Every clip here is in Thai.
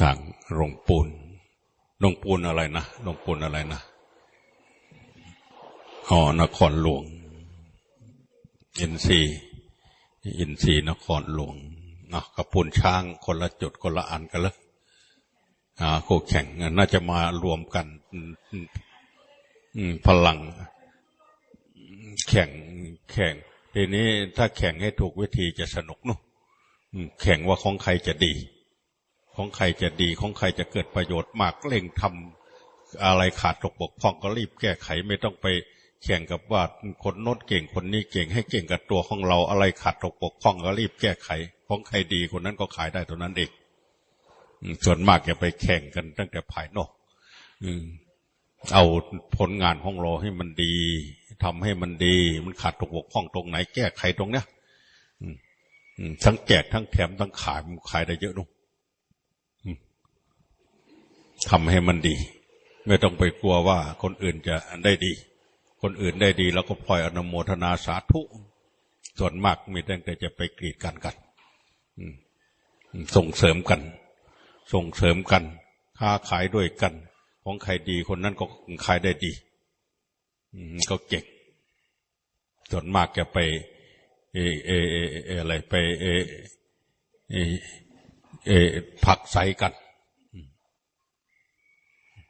ทางโรงปูนโรงปูนอะไรนะโรงปูนอะไรนะอ๋อนครหลวง อินซีอินซีนครหลวงนะกระปูนช้างคนละจุดคนละอันกันลยอ่าคู่แข่งน่าจะมารวมกันพลัง แข่งแข่ง ทีนี้ถ้าแข่งให้ถูกวิธีจะสนุกเนาะแข่งว่าของใครจะดี ของใครจะดีของใครจะเกิดประโยชน์มากเร่งทำอะไรขาดตกบกพร่องก็รีบแก้ไขไม่ต้องไปแข่งกับว่าคนโน้นเก่งคนนี้เก่งให้เก่งกับตัวของเราอะไรขาดตกบกพร่องก็รีบแก้ไข ของใครดีคนนั้นก็ขายได้ตัวนั้นเองส่วนมากอย่าไปแข่งกันตั้งแต่ภายนอกเอาผลงานของเราให้มันดีทำให้มันดี มันขาดตกบกพร่องตรงไหน แก้ไขตรงเนี้ยทั้งแจกทั้งแถมทั้งขายมันขายได้เยอะนุ ทำให้มันดี ไม่ต้องไปกลัวว่าคนอื่นจะได้ดี คนอื่นได้ดีแล้วก็ปล่อยอนโมทนาสาธุส่วนมากมีแต่จะไปกรีดกันกันส่งเสริมกัน ส่งเสริมกัน ค้าขายด้วยกัน ของใครดีคนนั้นก็ขายได้ดีก็เก่งส่วนมากจะไป เอเอเอเออะไรไป เอเอเอผักใสกัน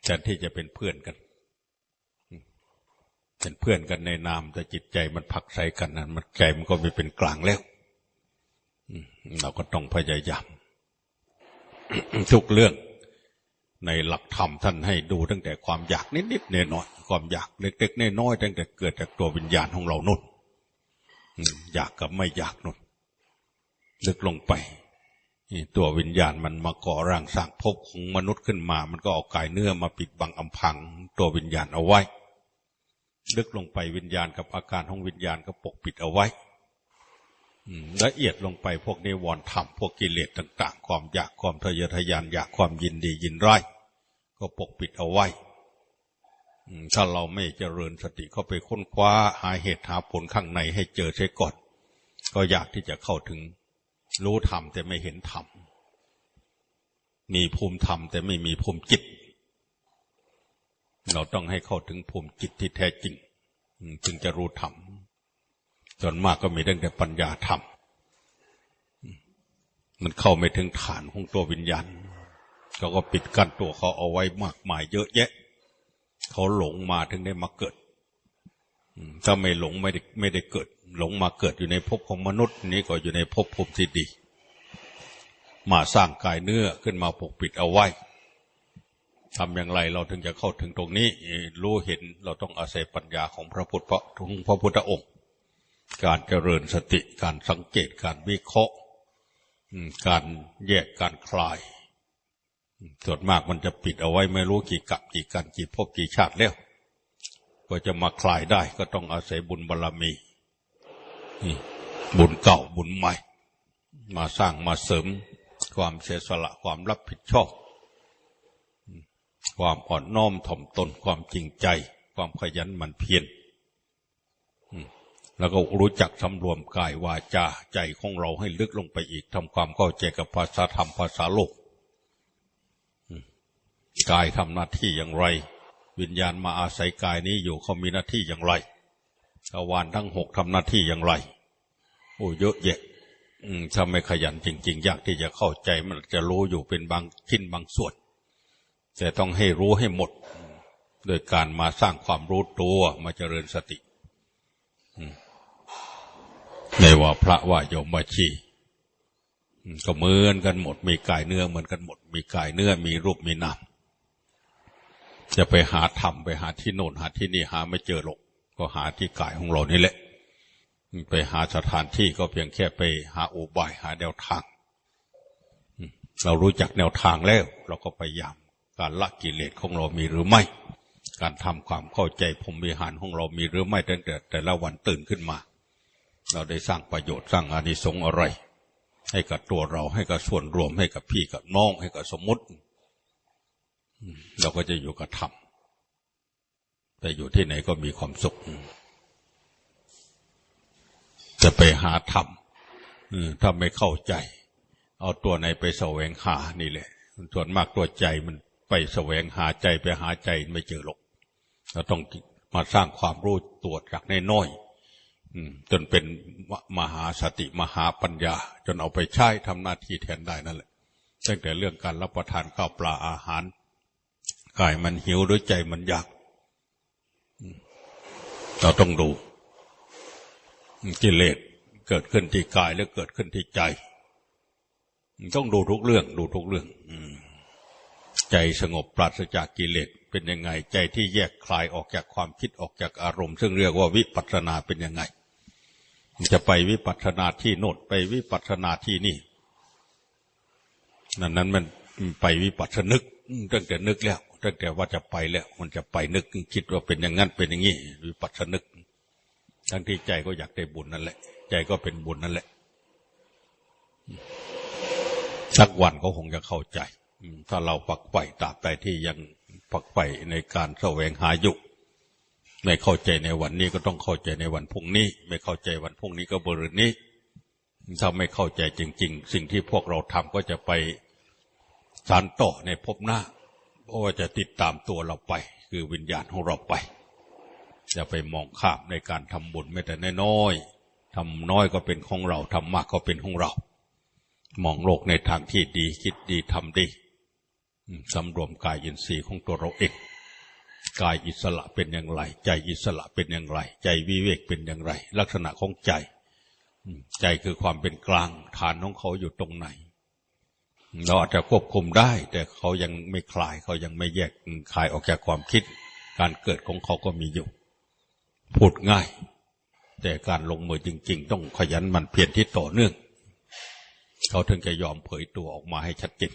แทนที่จะเป็นเพื่อนกัน เป็นเพื่อนกันในนามแต่จิตใจมันผักใสกันนั้นมันใจมันก็ไม่เป็นกลางแล้วเราก็ต้องพยายามทุกเรื่องในหลักธรรมท่านให้ดูตั้งแต่ความอยากนิดๆเน้อยๆความอยากเล็กๆน้อยๆตั้งแต่เกิดจากตัววิญญาณของเรานุ่นอยากกับไม่อยากนุ่นลึกลงไป ตัววิญญาณมันมาก่อร่างสร้างภพของมนุษย์ขึ้นมา มันก็เอากายเนื้อมาปิดบังอำพัง ตัววิญญาณเอาไว้ ลึกลงไปวิญญาณกับอาการของวิญญาณก็ปกปิดเอาไว้ละเอียดลงไปพวกนิวรณ์ธรรมพวกกิเลสต่าง ๆ ความอยากความทะเยอทะยานอยากความยินดียินร้ายก็ปกปิดเอาไว้ถ้าเราไม่เจริญสติเข้าไปค้นคว้าหาเหตุหาผลข้างในให้เจอใช่ก่อน ก็อยากที่จะเข้าถึง รู้ธรรมแต่ไม่เห็นธรรม มีภูมิธรรมแต่ไม่มีภูมิจิต เราต้องให้เข้าถึงภูมิจิตที่แท้จริง จึงจะรู้ธรรมส่วนมากก็มีเรื่องแต่ปัญญาธรรม มันเข้าไม่ถึงฐานของตัววิญญาณเขาก็ปิดกั้นตัวเขาเอาไว้มากมายเยอะแยะ เขาหลงมาถึงได้มาเกิด ถ้าไม่หลงไม่ได้ไม่ได้เกิด หลงมาเกิดอยู่ในภพของมนุษย์ นี้ก็อยู่ในภพภูมิที่ดี มาสร้างกายเนื้อขึ้นมาปกปิดเอาไว้ทำอย่างไรเราถึงจะเข้าถึงตรงนี้รู้เห็นเราต้องอาศัยปัญญาของพระพุทธพระพุทธองค์ การเจริญสติการสังเกตการวิเคราะห์การแยกการคลายส่วนมากมันจะปิดเอาไว้ไม่รู้กี่กับกี่กันกี่พบกี่ชาติแล้ว ก็จะมาคลายได้ก็ต้องอาศัยบุญบารรมี บุญเก่าบุญใหม่ มาสร้างมาเสริม ความเสียสละความรับผิดชอบ ความอ่อนน้อมถ่อมตนความจริงใจ ความขยันหมั่นเพียรแล้วก็รู้จักสำรวมกายวาจาใจของเราให้ลึกลงไปอีกทำความเข้าใจกับภาษาธรรมภาษาโลกกายทำหน้าที่อย่างไร วิญญาณมาอาศัยกายนี้อยู่เขามีหน้าที่อย่างไรทวารทั้งหกทำหน้าที่อย่างไร โอ้เยอะแยะถ้าไม่ขยันจริง ๆ ยากที่จะเข้าใจมันจะรู้อยู่เป็นบางชิ้นบางส่วน แต่ต้องให้รู้ให้หมด โดยการมาสร้างความรู้ตัวมาเจริญสติในว่าพระว่าโยมบาชีก็เหมือนกันหมด มีกายเนื้อเหมือนกันหมด มีกายเนื้อมีรูปมีนาม จะไปหาธรรมไปหาที่โน่นหาที่นี่หาไม่เจอหรอกก็หาที่กายของเรานี่แหละ ไปหาสถานที่ก็เพียงแค่ไปหาอุบายหาแนวทาง เรารู้จักแนวทางแล้ว เราก็พยายามการละกิเลสของเรามีหรือไม่ การทำความเข้าใจพรมวิหารของเรามีหรือไม่ตั้งแต่แต่ละวันตื่นขึ้นมา เราได้สร้างประโยชน์สร้างอานิสงส์อะไร ให้กับตัวเราให้กับส่วนรวมให้กับพี่กับน้องให้กับสมมติ เราก็จะอยู่กับธรรมแต่อยู่ที่ไหนก็มีความสุข จะไปหาธรรมถ้าไม่เข้าใจ เอาตัวไหนไปแสวงหานี่แหละส่วนมากตัวใจมันไปแสวงหาใจไปหาใจไม่เจอหรอกเราต้องมาสร้างความรู้ตัวจากนน้อยจนเป็นมหาสติมหาปัญญา จนเอาไปใช้ทำหน้าที่แทนได้นั่นแหละตั้งแต่เรื่องการรับประทานข้าวปลาอาหาร กายมันหิวด้วยใจมันอยาก เราต้องดูกิเลสเกิดขึ้นที่กายหรือเกิดขึ้นที่ใจ ต้องดูทุกเรื่อง ดูทุกเรื่องใจสงบปราศจากกิเลสเป็นยังไง ใจที่แยกคลายออกจากความคิดออกจากอารมณ์ ซึ่งเรียกว่าวิปัสสนาเป็นยังไง จะไปวิปัสสนาที่โน่นไปวิปัสสนาที่นี่นั่นนั้นมันไปวิปัสสนึกตั้งแต่นึกแล้ว ตั้งแต่ว่าจะไปแล้ว มันจะไปนึกคิดว่าเป็นอย่างนั้นเป็นอย่างนี้วิปัสสนึก ทั้งที่ใจก็อยากได้บุญนั่นแหละ ใจก็เป็นบุญนั่นแหละ สักวันก็คงจะเข้าใจ ถ้าเราปักไฝ่ตราบใดที่ยังปักไฝ่ในการแสวงหายุไม่เข้าใจในวันนี้ก็ต้องเข้าใจในวันพรุ่งนี้ ไม่เข้าใจวันพรุ่งนี้ก็บรินี้ถ้าไม่เข้าใจจริง ๆ สิ่งที่พวกเราทำก็จะไปสานต่อในภพหน้า เพราะว่าจะติดตามตัวเราไป คือวิญญาณของเราไปจะไปมองข้ามในการทำบุญไม่แต่น้อยทำน้อยก็เป็นของเราทำมากก็เป็นของเรา มองโลกในทางที่ดีคิดดีทำดีสำรวมกายอินทรีย์ของตัวเราเองกายอิสระเป็นอย่างไร ใจอิสระเป็นอย่างไร ใจวิเวกเป็นอย่างไร ลักษณะของใจ ใจคือความเป็นกลางฐานของเขาอยู่ตรงไหน เราอาจจะควบคุมได้ แต่เขายังไม่คลายเขายังไม่แยกคลายออกจากความคิด การเกิดของเขาก็มีอยู่ พูดง่าย แต่การลงมือจริง ๆ ต้องขยันมันเพียรที่ต่อเนื่อง เขาถึงจะยอมเผยตัวออกมาให้ชัดเจน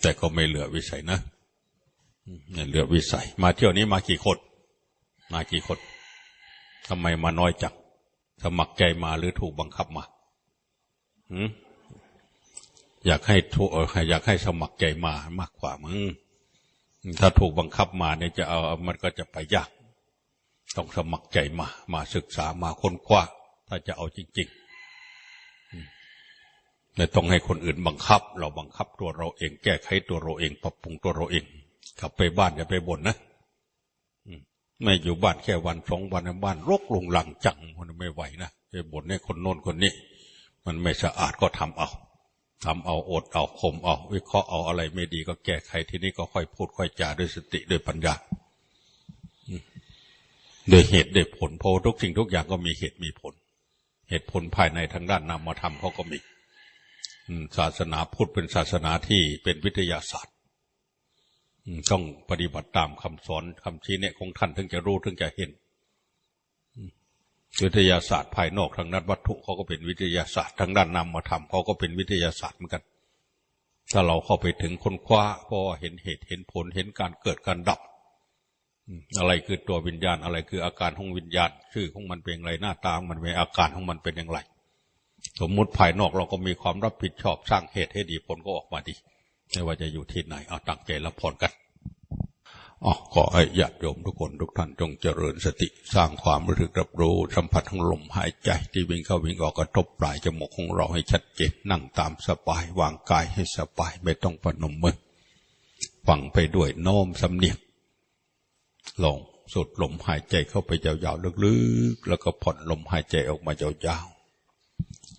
แต่ก็ไม่เหลือวิสัยนะเหลือวิสัย มาเที่ยวนี้มากี่คน มากี่คนทำไมมาน้อยจังสมัครใจมาหรือถูกบังคับมา อยากให้ถูกอยากให้สมัครใจมามากกว่ามึงถ้าถูกบังคับมาเนี่ยจะเอามันก็จะไปยาก ต้องสมัครใจมา มาศึกษามาค้นคว้าถ้าจะเอาจริงๆไม่ต้องให้คนอื่นบังคับ เราบังคับตัวเราเอง แก้ไขตัวเราเอง ปรับปรุงตัวเราเอง กลับไปบ้านอย่าไปบ่นนะไม่อยู่บ้านแค่วันสองวันบ้านรกลงหลังจังมันไม่ไหวนะไปบ่นให้คนโน้นคนนี้ มันไม่สะอาดก็ทำเอาทำเอาอดเอาข่มเอาวิเคราะห์เอาอะไรไม่ดีก็แก้ไขทีนี้ก็ค่อยพูดค่อยจาด้วยสติด้วยปัญญาโดยเหตุโดยผลเพราะทุกสิ่งทุกอย่างก็มีเหตุมีผล เหตุผลภายในทางด้านนามธรรมเขาก็มีศาสนาพุทธเป็นศาสนาที่เป็นวิทยาศาสตร์ต้องปฏิบัติตามคำสอนคำชี้แนะของท่านถึงจะรู้ถึงจะเห็น วิทยาศาสตร์ภายนอกทางด้านวัตถุเขาก็เป็นวิทยาศาสตร์ทางด้านนามธรรมเขาก็เป็นวิทยาศาสตร์เหมือนกัน ถ้าเราเข้าไปถึงค้นคว้าพอเห็นเหตุเห็นผลเห็นการเกิดการดับ อะไรคือตัววิญญาณอะไรคืออาการของวิญญาณ ชื่อของมันเป็นอะไรหน้าตามันเป็นอาการของมันเป็นอย่างไร สมมุติภายนอกเราก็มีความรับผิดชอบสร้างเหตุให้ดีผลก็ออกมาดีไม่ว่าจะอยู่ที่ไหนเอาตั้งใจรับพรกัน อ๋อขอให้ญาติโยมทุกคนทุกท่านจงเจริญสติสร้างความรู้สึกรับรู้ สัมผัสของลมหายใจที่วิ่งเข้าวิ่งออกกระทบปลายจมูกของเราให้ชัดเจนนั่งตามสบายวางกายให้สบายไม่ต้องปนมมือฟังไปด้วยโน้มสำเนียงลงสุดลมหายใจเข้าไปยาวๆลึกๆ แล้วก็ผ่อนลมหายใจออกมายาว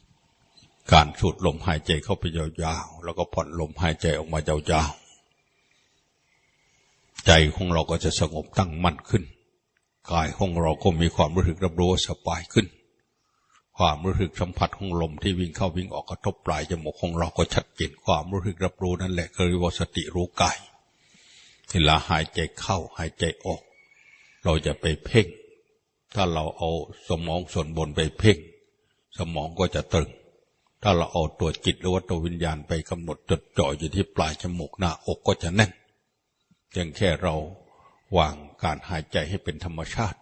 ๆการสูดลมหายใจเข้าไปยาวๆแล้วก็ผ่อนลมหายใจออกมายาวๆ ใจของเราก็จะสงบตั้งมั่นขึ้น กายของเราก็มีความรู้สึกรับรู้สบายขึ้น ความรู้สึกสัมผัสของลมที่วิ่งเข้าวิ่งออกกระทบปลายจมูกของเราก็ชัดเจนความรู้สึกรับรู้นั่นแหละคือวิวสติรู้กายเวลาหายใจเข้าหายใจออก เราจะไปเพ่ง ถ้าเราเอาสมองส่วนบนไปเพ่ง สมองก็จะตึง ถ้าเราเอาตัวจิตหรือว่าตัววิญญาณไปกำหนดจดจ่ออยู่ที่ปลายจมูกหน้าอกก็จะแน่น ยงแค่เราวางการหายใจให้เป็นธรรมชาติ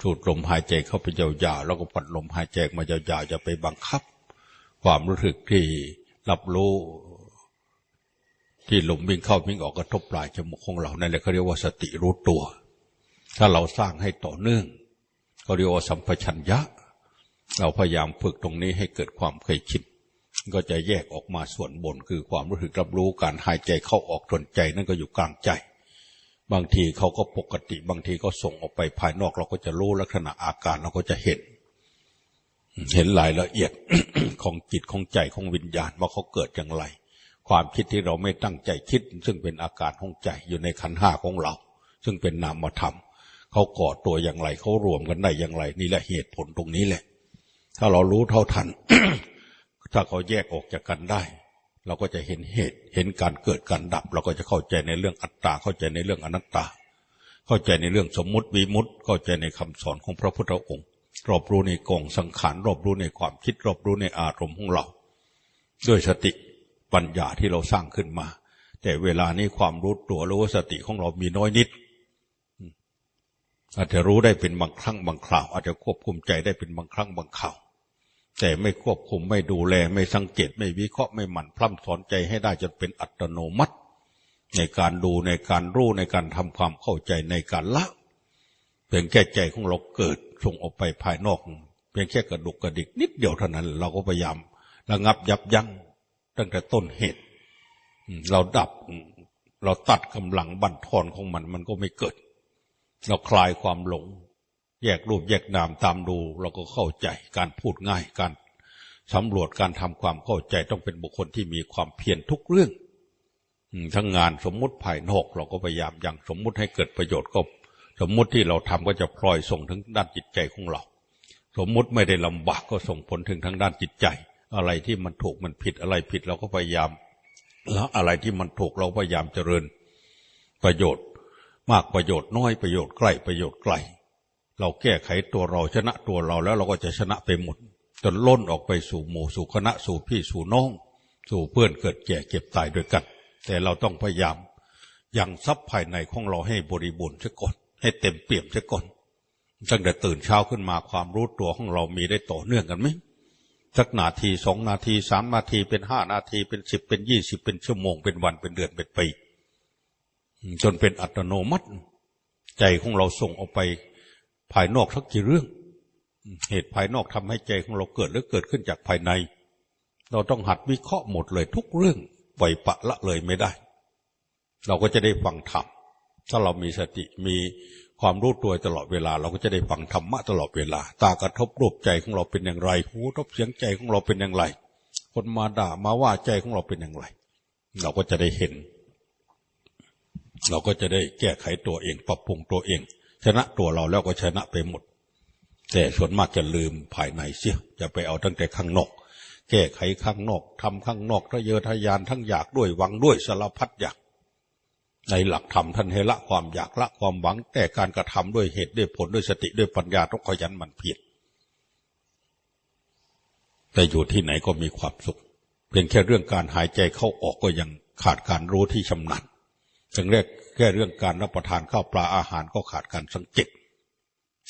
สูดลมหายใจเข้าไปยาวๆแล้วก็ปัดลมหายใจมายาวๆจะไปบังคับ ความรู้สึกที่รับรู้ที่ลมวิ่งเข้าวิ่งออกกระทบปลายจมูกของเรานั่นแหละเขาเรียกว่าสติรู้ตัว ถ้าเราสร้างให้ต่อเนื่องเขาเรียกว่าสัมปชัญญะ เราพยายามฝึกตรงนี้ให้เกิดความเคยชิน ก็จะแยกออกมาส่วนบนคือความรู้สึกรับรู้การหายใจเข้าออกทนใจนั่นก็อยู่กลางใจ บางทีเขาก็ปกติบางทีก็ส่งออกไปภายนอกเราก็จะรู้ลักษณะอาการเราก็จะเห็น เห็นรายละเอียดของจิตของใจของวิญญาณว่าเขาเกิดอย่างไร ความคิดที่เราไม่ตั้งใจคิด ซึ่งเป็นอาการของใจอยู่ในขันห้าของเรา ซึ่งเป็นนามธรรมเขาก่อตัวอย่างไรเขารวมกันได้อย่างไร นี่แหละเหตุผลตรงนี้แหละ ถ้าเรารู้เท่าทัน ถ้าเขาแยกออกจากกันได้ เราก็จะเห็นเหตุ เห็นการเกิดการดับ เราก็จะเข้าใจในเรื่องอัตตา เข้าใจในเรื่องอนัตตา เข้าใจในเรื่องสมมุติวิมุตติเข้าใจในคำสอนของพระพุทธองค์ รอบรู้ในกองสังขารรอบรู้ในความคิด รอบรู้ในอารมณ์ของเรา ด้วยสติปัญญาที่เราสร้างขึ้นมา แต่เวลานี้ความรู้ตัวรู้ว่าสติของเรามีน้อยนิด อาจจะรู้ได้เป็นบางครั้งบางคราว อาจจะควบคุมใจได้เป็นบางครั้งบางคราว แต่ไม่ควบคุมไม่ดูแล ไม่สังเกตไม่วิเคราะห์ไม่หมั่นพร่ำสอนใจให้ได้จนเป็นอัตโนมัติ ในการดูในการรู้ในการทำความเข้าใจในการละเพียงแค่ใจของเราเกิดส่งออกไปภายนอก เพียงแค่กระดุกกระดิกนิดเดียวเท่านั้น เราก็พยายามระงับยับยั้งตั้งแต่ต้นเหตุ เราดับเราตัดกำลังบั่นทอนของมัน มันก็ไม่เกิด เราคลายความหลง แยกรูปแยกนามตามดูเราก็เข้าใจการพูดง่ายการสำรวจการทำความเข้าใจต้องเป็นบุคคลที่มีความเพียรทุกเรื่องทั้งงานสมมุติภายนอกเราก็พยายามอย่างสมมุติให้เกิดประโยชน์ก็ สมมุติที่เราทำก็จะพลอยส่งถึงด้านจิตใจของเรา สมมุติไม่ได้ลำบากก็ส่งผลถึงทางด้านจิตใจ อะไรที่มันถูกมันผิดอะไรผิดเราก็พยายาม แล้วอะไรที่มันถูกเราพยายามเจริญประโยชน์ มากประโยชน์น้อยประโยชน์ใกล้ประโยชน์ไกล เราแก้ไขตัวเราชนะตัวเราแล้วเราก็จะชนะไปหมด จนล้นออกไปสู่หมู่สู่คณะสู่พี่สู่น้อง สู่เพื่อนเกิดแก่เก็บตายด้วยกัน แต่เราต้องพยายามยังทรัพย์ภายในของเราให้บริบูรณ์เสียก่อนให้เต็มเปี่ยมเสียก่อนตั้งแต่ตื่นเช้าขึ้นมาความรู้ตัวของเรามีได้ต่อเนื่องกันไหมสักนาทีสองนาทีสามนาทีเป็นห้านาทีเป็นสิบเป็นยี่สิบเป็นชั่วโมงเป็นวันเป็นเดือนเป็นปีจนเป็นอัตโนมัติ ใจของเราส่งออกไป ภายนอกสักกี่เรื่อง เหตุภายนอกทำให้ใจของเราเกิดหรือเกิดขึ้นจากภายใน เราต้องหัดวิเคราะห์หมดเลยทุกเรื่องปล่อยปะละเลยไม่ได้ เราก็จะได้ฟังธรรมถ้าเรามีสติมีความรู้ตัวตลอดเวลา เราก็จะได้ฟังธรรมะตลอดเวลา ตากระทบรูปใจของเราเป็นอย่างไร หูทบเสียงใจของเราเป็นอย่างไร คนมาด่ามาว่าใจของเราเป็นอย่างไร เราก็จะได้เห็น เราก็จะได้แก้ไขตัวเอง ปรับปรุงตัวเอง ชนะตัวเราแล้วก็ชนะไปหมด แต่ส่วนมากจะลืมภายในเสียจะไปเอาตั้งแต่ข้างนอก แก้ไขข้างนอกทำข้างนอกทะเยอทะยานทั้งอยากด้วยหวังด้วยสารพัดอยากในหลักธรรมท่านให้ละความอยากละความหวัง แต่การกระทำด้วยเหตุด้วยผลด้วยสติด้วยปัญญาต้องขยันมันเพียรแต่อยู่ที่ไหนก็มีความสุข เพียงแค่เรื่องการหายใจเข้าออกก็ยังขาดการรู้ที่ชำนาญถึงแรก แค่เรื่องการรับประทานข้าวปลาอาหารก็ขาดการสังเกต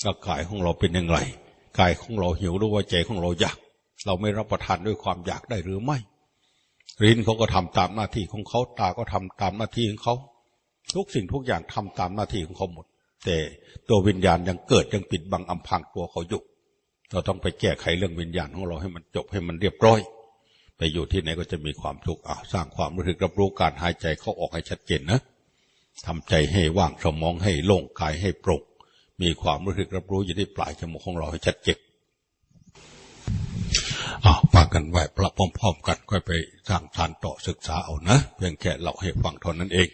ร่างกายของเราเป็นอย่างไรกายของเราหิวหรือว่าใจของเราอยาก เราไม่รับประทานด้วยความอยากได้หรือไม่รินเขาก็ทำตามหน้าที่ของเขาตาก็ทำตามหน้าที่ของเขา ทุกสิ่งทุกอย่างทำตามหน้าที่ของเขาหมด แต่ตัววิญญาณยังเกิดยังปิดบังอำพางตัวเขาอยู่เราต้องไปแก้ไขเรื่องวิญญาณของเราให้มันจบให้มันเรียบร้อย ไปอยู่ที่ไหนก็จะมีความทุกข์อ่าสร้างความรู้สึกรับรู้การหายใจเข้าออกให้ชัดเจนนะ ทำใจให้ว่างสมองให้โล่งกายให้โปร่งมีความรู้สึกรับรู้อยู่ที่ปลายจมูกของเราให้ชัดเจนอ่าปากกันไว้พระพร้อมๆกันค่อยไปสร้างฐานต่อศึกษาเอานะ เพียงแค่เราให้ฟังเท่านั้นเอง